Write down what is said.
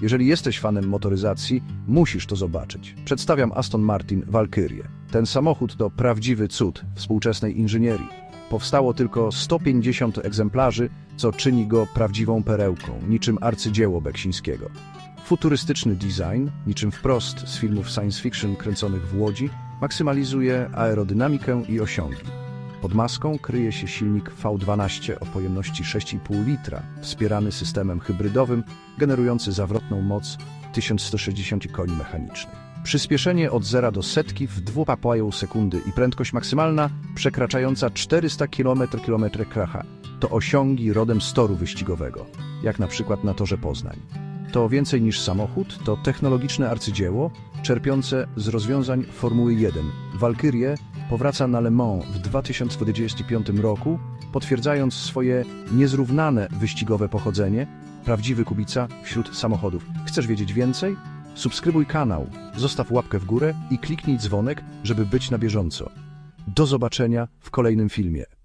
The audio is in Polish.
Jeżeli jesteś fanem motoryzacji, musisz to zobaczyć. Przedstawiam Aston Martin Valkyrie. Ten samochód to prawdziwy cud współczesnej inżynierii. Powstało tylko 150 egzemplarzy, co czyni go prawdziwą perełką, niczym arcydzieło Beksińskiego. Futurystyczny design, niczym wprost z filmów science fiction kręconych w Łodzi, maksymalizuje aerodynamikę i osiągi. Pod maską kryje się silnik V12 o pojemności 6,5 litra, wspierany systemem hybrydowym, generujący zawrotną moc 1160 koni mechanicznych. Przyspieszenie od 0 do setki w 2,5 sekundy i prędkość maksymalna przekraczająca 400 km kracha to osiągi rodem z toru wyścigowego, jak na przykład na torze Poznań. To więcej niż samochód, to technologiczne arcydzieło, czerpiące z rozwiązań Formuły 1. Valkyrie powraca na Le Mans w 2025 roku, potwierdzając swoje niezrównane wyścigowe pochodzenie, prawdziwy kubica wśród samochodów. Chcesz wiedzieć więcej? Subskrybuj kanał, zostaw łapkę w górę i kliknij dzwonek, żeby być na bieżąco. Do zobaczenia w kolejnym filmie.